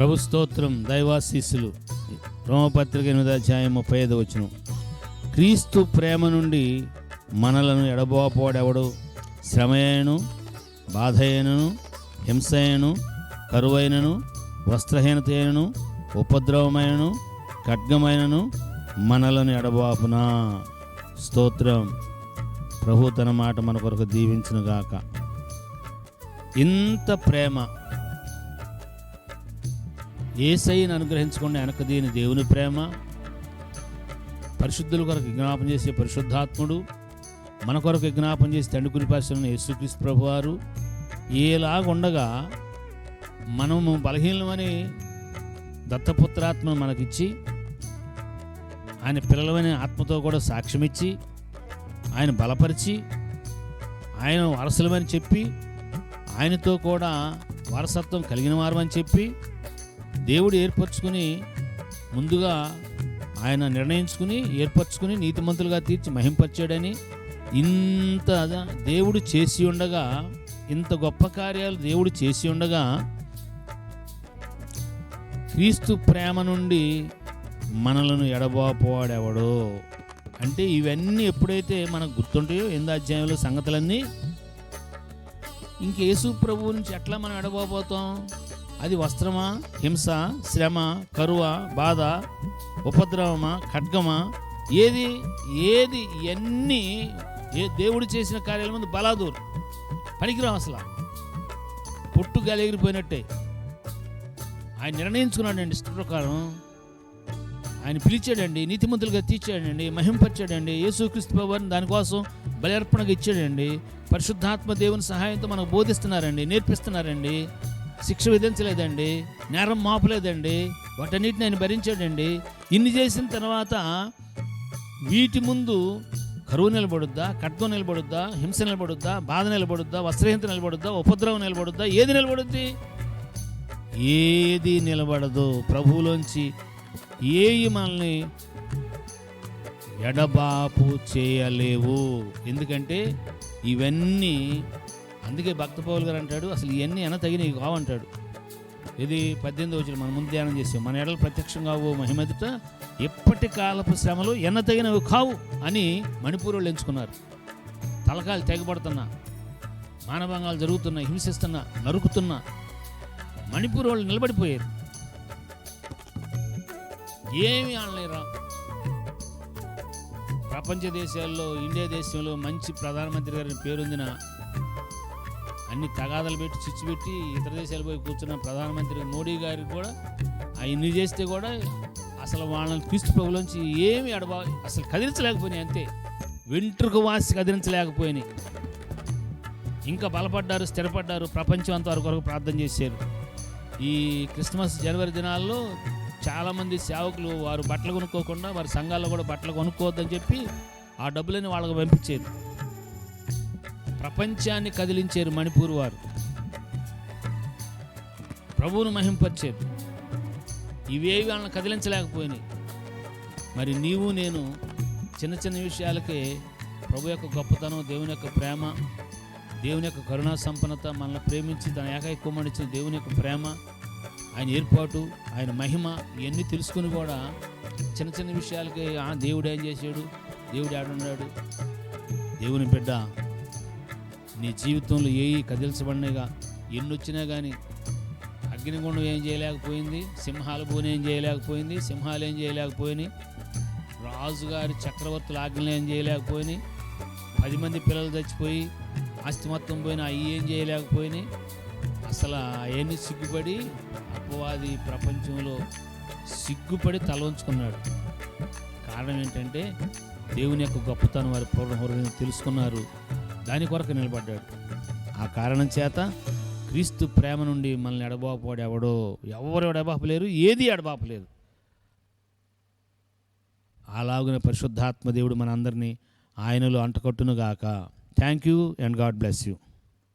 ప్రభు స్తోత్రం దైవాశీస్సులు. రోమపత్రిక ఎనిమిది అధ్యాయం ముప్పై ఐదు వచ్చును క్రీస్తు ప్రేమ నుండి మనలను ఎడబోపోడెవడు? శ్రమయను బాధయనను హింసయను కరువైనను వస్త్రహీనతయను ఉపద్రవమైనను ఖడ్గమైనను మనలను ఎడబాపునా? స్తోత్రం. ప్రభు తన మాట మన కొరకు దీవించునుగాక. ఇంత ప్రేమ ఏసైని అనుగ్రహించకుండా వెనక దీని దేవుని ప్రేమ పరిశుద్ధుల కొరకు విజ్ఞాపన చేసే పరిశుద్ధాత్ముడు మన కొరకు విజ్ఞాపన చేసి తండ్రి కురిపాసిన యేసుక్రీస్తు ప్రభు వారు ఏలాగుండగా మనము బలహీనమని దత్తపుత్రాత్మను మనకిచ్చి ఆయన పిల్లలమని ఆత్మతో కూడా సాక్ష్యమిచ్చి ఆయన బలపరిచి ఆయన వారసులమని చెప్పి ఆయనతో కూడా వారసత్వం కలిగిన వారమని చెప్పి దేవుడు ఏర్పరచుకుని ముందుగా ఆయన నిర్ణయించుకుని ఏర్పరచుకుని నీతిమంతులుగా తీర్చి మహింపరిచాడని ఇంత దేవుడు చేసి ఉండగా ఇంత గొప్ప కార్యాలు దేవుడు చేసి ఉండగా క్రీస్తు ప్రేమ నుండి మనలను ఎడబాపోవాడెవడో అంటే ఇవన్నీ ఎప్పుడైతే మనకు గుర్తుంటాయో ఎందు అధ్యాయంలో సంగతులన్నీ ఇంకేసు ప్రభువు నుంచి ఎట్లా మనం ఎడబోపోతాం? అది వస్త్రమా హింస శ్రమ కరువ బాధ ఉపద్రవమా ఖడ్గమా? ఏది ఏది ఇవన్నీ ఏ దేవుడు చేసిన కార్యాల ముందు బలాదూరు. పనికిరావు అసలు. పొట్టు గలిగిరిపోయినట్టే ఆయన నిర్ణయించుకున్నాడండి ఇష్ట ప్రకారం. ఆయన పిలిచాడండి నీతిమంతులుగా తీర్చాడండి మహింపరిచాడండి యేసుక్రీస్తు ప్రభువారిని దానికోసం బలర్పణగా ఇచ్చాడండి పరిశుద్ధాత్మ దేవుని సహాయంతో మనకు బోధిస్తున్నారండి నేర్పిస్తున్నారండి. శిక్ష విధించలేదండి నేరం మాపలేదండి వాటన్నిటిని ఆయన భరించాడండి. ఇన్ని చేసిన తర్వాత వీటి ముందు కరువు నిలబడుద్దా ఖడ్గం నిలబడుద్దా హింస నిలబడుద్దా బాధ నిలబడుద్దా వస్త్రహీనత నిలబడుద్దా ఉపద్రవం నిలబడుద్దా ఏది నిలబడుద్ది? ఏది నిలబడదు ప్రభువులోంచి. ఏవి మనల్ని ఎడబాపు చేయలేవు. ఎందుకంటే ఇవన్నీ అందుకే భక్త పౌల్ గారు అంటాడు అసలు ఇవన్నీ అన తగినవి కావంటాడు. ఇది పద్దెనిమిది వచ్చిన మనం ముందు ధ్యానం చేసాం మన ఎడలు ప్రత్యక్షంగా కావు మహిమెదుట ఎప్పటి కాలపు శ్రమలు ఎన్న తగినవి కావు అని మణిపూర్ వాళ్ళు ఎంచుకున్నారు. తలకాయలు తెగబడుతున్నా మానభంగాలు జరుగుతున్నా హింసిస్తున్నా నరుకుతున్నా మణిపూర్ వాళ్ళు నిలబడిపోయారు. ఏమి అనలేరా ప్రపంచ దేశాల్లో ఇండియా దేశంలో మంచి ప్రధానమంత్రి గారిని పేరొందిన అన్ని తగాదాలు పెట్టి చిచ్చు పెట్టి ఇతర దేశాలు పోయి కూర్చున్న ప్రధానమంత్రి మోడీ గారికి కూడా అవన్నీ చేస్తే కూడా అసలు వాళ్ళని క్రీస్తు ప్రభులోంచి ఏమి అడబా అసలు కదిలించలేకపోయినాయి అంతే. వెంట్రుకు వాసి కదిలించలేకపోయినాయి. ఇంకా బలపడ్డారు స్థిరపడ్డారు ప్రపంచం అంతా వరకు వరకు ప్రార్థన చేశారు. ఈ క్రిస్మస్ జనవరి దినాల్లో చాలామంది సేవకులు వారు బట్టలు కొనుక్కోకుండా వారి సంఘాల్లో కూడా బట్టలు కొనుక్కోవద్దని చెప్పి ఆ డబ్బులని వాళ్ళకి పంపించారు ప్రపంచాన్ని కదిలించారు మణిపూర్ వారు. ప్రభువును మహింపరిచారు. ఇవేవి వాళ్ళని కదిలించలేకపోయినాయి. మరి నీవు నేను చిన్న చిన్న విషయాలకే ప్రభు యొక్క గొప్పతనం దేవుని యొక్క ప్రేమ దేవుని యొక్క కరుణా సంపన్నత మనల్ని ప్రేమించి తన ఏకైక్యమనిచ్చిన దేవుని యొక్క ప్రేమ ఆయన ఏర్పాటు ఆయన మహిమ ఇవన్నీ తెలుసుకుని కూడా చిన్న చిన్న విషయాలకి ఆ దేవుడు ఏం చేశాడు? దేవుడు ఆడున్నాడు దేవుని బిడ్డ నీ జీవితంలో ఏ కదిల్చబడినగా ఎన్ని వచ్చినా కానీ అగ్నిగుండం ఏం చేయలేకపోయింది సింహాల భూమి ఏం చేయలేకపోయింది సింహాలు ఏం చేయలేకపోయినాయి రాజుగారి చక్రవర్తుల ఆజ్ఞలు ఏం చేయలేకపోయినాయి పది మంది పిల్లలు చచ్చిపోయి ఆస్తి మొత్తం పోయినా అవి ఏం చేయలేకపోయినాయి. అసలు అవన్నీ సిగ్గుపడి అపవాది ప్రపంచంలో సిగ్గుపడి తల ఉంచుకున్నాడు కారణం ఏంటంటే దేవుని యొక్క గొప్పతనం వారి పూర్ణ హృదయం తెలుసుకున్నారు. దాని కొరకు నిలబడ్డాడు. ఆ కారణం చేత క్రీస్తు ప్రేమ నుండి మనల్ని ఎడబాపువాడు ఎవడో ఎవరు ఎడబాపలేరు ఏది ఎడబాపలేదు. అలాగున పరిశుద్ధాత్మ దేవుడు మనందరినీ ఆయనలో అంటకట్టునుగాక thank you and God bless you